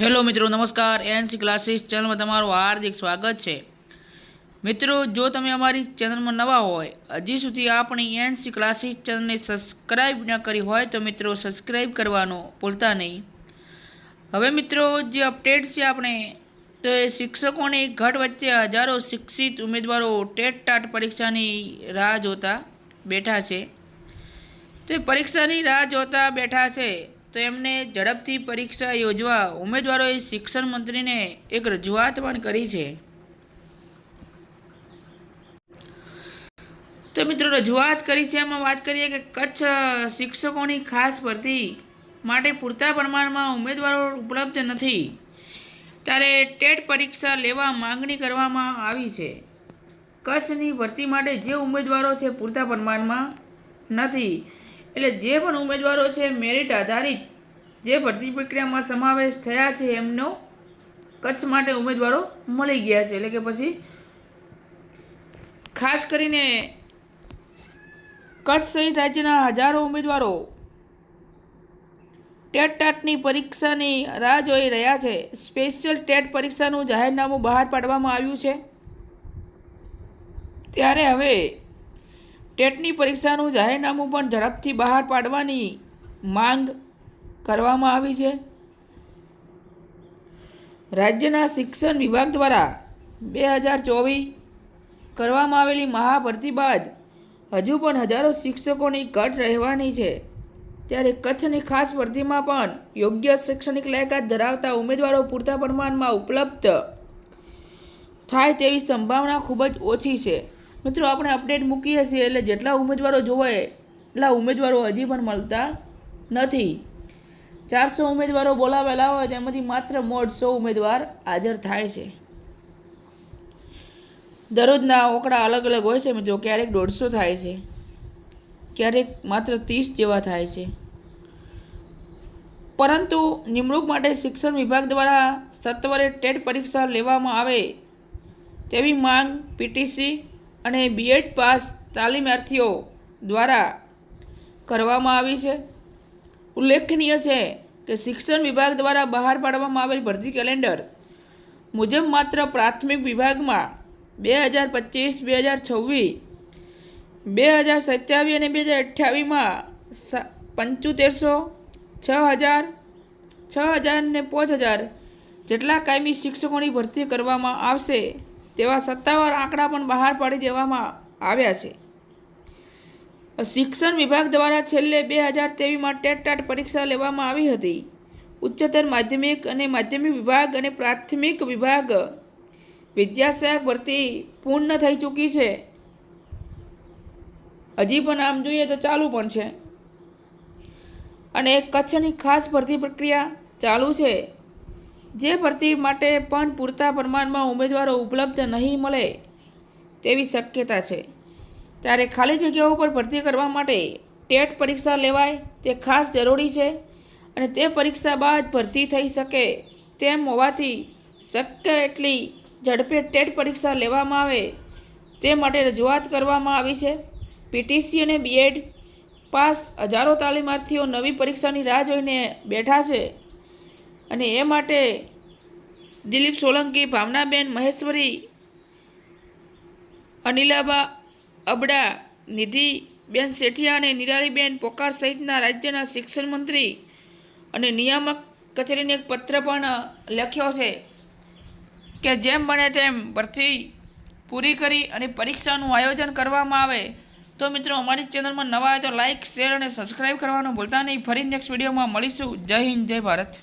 Hello મિત્રો, નમસ્કાર. NC classes ચેનલમાં તમારું હાર્દિક સ્વાગત છે. મિત્રો, જો તમે અમારી ચેનલમાં નવા હોય, હજી સુધી આપણી એનસી ક્લાસીસ ચેનલને સબસ્ક્રાઈબ ન કરી હોય, તો મિત્રો સબસ્ક્રાઈબ કરવાનું ભૂલતા નહીં. હવે મિત્રો, જે અપડેટ છે આપણે, તો એ શિક્ષકોની ઘટ વચ્ચે હજારો શિક્ષિત ઉમેદવારો ટેટ ટાટ પરીક્ષાની રાહ જોતા બેઠા છે. તો પરીક્ષાની રાહ જોતા બેઠા છે. તો એમને ઝડપથી પરીક્ષા યોજવા ઉમેદવારોએ શિક્ષણ મંત્રીને એક રજૂઆત પણ કરી છે. તો મિત્રો, રજૂઆત કરી છે. એમાં વાત કરીએ કે કચ્છ શિક્ષકોની ખાસ ભરતી માટે પૂરતા પ્રમાણમાં ઉમેદવારો ઉપલબ્ધ નથી. ત્યારે ટેટ પરીક્ષા લેવા માંગણી કરવામાં આવી છે. કચ્છની ભરતી માટે જે ઉમેદવારો છે, પૂરતા પ્રમાણમાં નથી. એટલે જે પણ ઉમેદવારો છે મેરિટ આધારિત જે ભરતી પ્રક્રિયામાં સમાવેશ થયા છે, એમનો કચ્છ માટે ઉમેદવારો મળી ગયા છે. એટલે કે પછી ખાસ કરીને કચ્છ સહિત રાજ્યના હજારો ઉમેદવારો ટેટ ટાટની પરીક્ષાની રાહ જોઈ રહ્યા છે. સ્પેશિયલ ટેટ પરીક્ષાનું જાહેરનામું બહાર પાડવામાં આવ્યું છે. ત્યારે હવે ટેટની પરીક્ષાનું જાહેરનામું પણ ઝડપથી બહાર પાડવાની માંગ કરવામાં આવી છે. રાજ્યના શિક્ષણ વિભાગ દ્વારા બે હજાર ચોવીસ કરવામાં આવેલી મહાભરતી બાદ હજુ પણ હજારો શિક્ષકોની ઘટ રહેવાની છે. ત્યારે કચ્છની ખાસ ભરતીમાં પણ યોગ્ય શૈક્ષણિક લાયકાત ધરાવતા ઉમેદવારો પૂરતા પ્રમાણમાં ઉપલબ્ધ થાય તેવી સંભાવના ખૂબ જ ઓછી છે. મિત્રો, આપણે અપડેટ મૂકીએ છીએ એટલે જેટલા ઉમેદવારો જોવાય, એટલા ઉમેદવારો હજી પણ મળતા નથી. ચારસો ઉમેદવારો બોલાવેલા હોય તેમાંથી માત્ર મોટ સો ઉમેદવાર હાજર થાય છે. દરરોજના ઓકડા અલગ અલગ હોય છે મિત્રો, ક્યારેક દોઢસો થાય છે, ક્યારેક માત્ર ત્રીસ જેવા થાય છે. પરંતુ નિમણૂક માટે શિક્ષણ વિભાગ દ્વારા સત્વરે ટેટ પરીક્ષા લેવામાં આવે તેવી માંગ પીટીસી અને બીએડ પાસ તાલીમાર્થીઓ દ્વારા કરવામાં આવી છે. ઉલ્લેખનીય છે કે શિક્ષણ વિભાગ દ્વારા બહાર પાડવામાં આવેલ ભરતી કેલેન્ડર મુજબ માત્ર પ્રાથમિક વિભાગમાં બે હજાર પચીસ, બે હજાર છવ્વીસ, બે હજાર સત્યાવીસ અને બે હજાર અઠ્યાવીસમાં પંચોતેરસો, છ હજાર છ હજાર ને પાંચ હજાર જેટલા કાયમી શિક્ષકોની ભરતી કરવામાં આવશે. તેવા સત્તાવાર આંકડા પણ બહાર પાડી દેવામાં આવ્યા છે. શિક્ષણ વિભાગ દ્વારા છેલ્લે બે હજાર તેવીસમાં ટેટ ટાટ પરીક્ષા લેવામાં આવી હતી. ઉચ્ચતર માધ્યમિક અને માધ્યમિક વિભાગ અને પ્રાથમિક વિભાગ વિદ્યાસહાયક ભરતી પૂર્ણ થઈ ચૂકી છે. હજી પણ આમ જોઈએ તો ચાલુ પણ છે. અને કચ્છની ખાસ ભરતી પ્રક્રિયા ચાલુ છે. જે ભરતી માટે પણ પૂરતા પ્રમાણમાં ઉમેદવારો ઉપલબ્ધ નહીં મળે તેવી શક્યતા છે. ત્યારે ખાલી જગ્યાઓ પર ભરતી કરવા માટે ટેટ પરીક્ષા લેવાય તે ખાસ જરૂરી છે અને તે પરીક્ષા બાદ ભરતી થઈ શકે તેમ હોવાથી શક્ય એટલી ઝડપે ટેટ પરીક્ષા લેવામાં આવે તે માટે રજૂઆત કરવામાં આવી છે. પીટીસી અને બીએડ પાસ હજારો તાલીમાર્થીઓ નવી પરીક્ષાની રાહ જોઈને બેઠા છે. અને એ માટે દિલીપ સોલંકી, ભાવનાબેન મહેશ્વરી, અનિલાબા અબડા નિધિબેન શેઠિયા અને નિરાલીબેન પોકાર સહિતના રાજ્યના શિક્ષણ મંત્રી અને નિયામક કચેરીને એક પત્ર પણ લખ્યો છે કે જેમ બને તેમ ભરતી પૂરી કરી અને પરીક્ષાનું આયોજન કરવામાં આવે તો મિત્રો અમારી ચેનલમાં નવા હોય તો લાઇક શેર અને સબસ્ક્રાઈબ કરવાનું ભૂલતા નહીં. ફરી નેક્સ્ટ વિડીયોમાં મળીશું. જય હિન્દ, જય ભારત.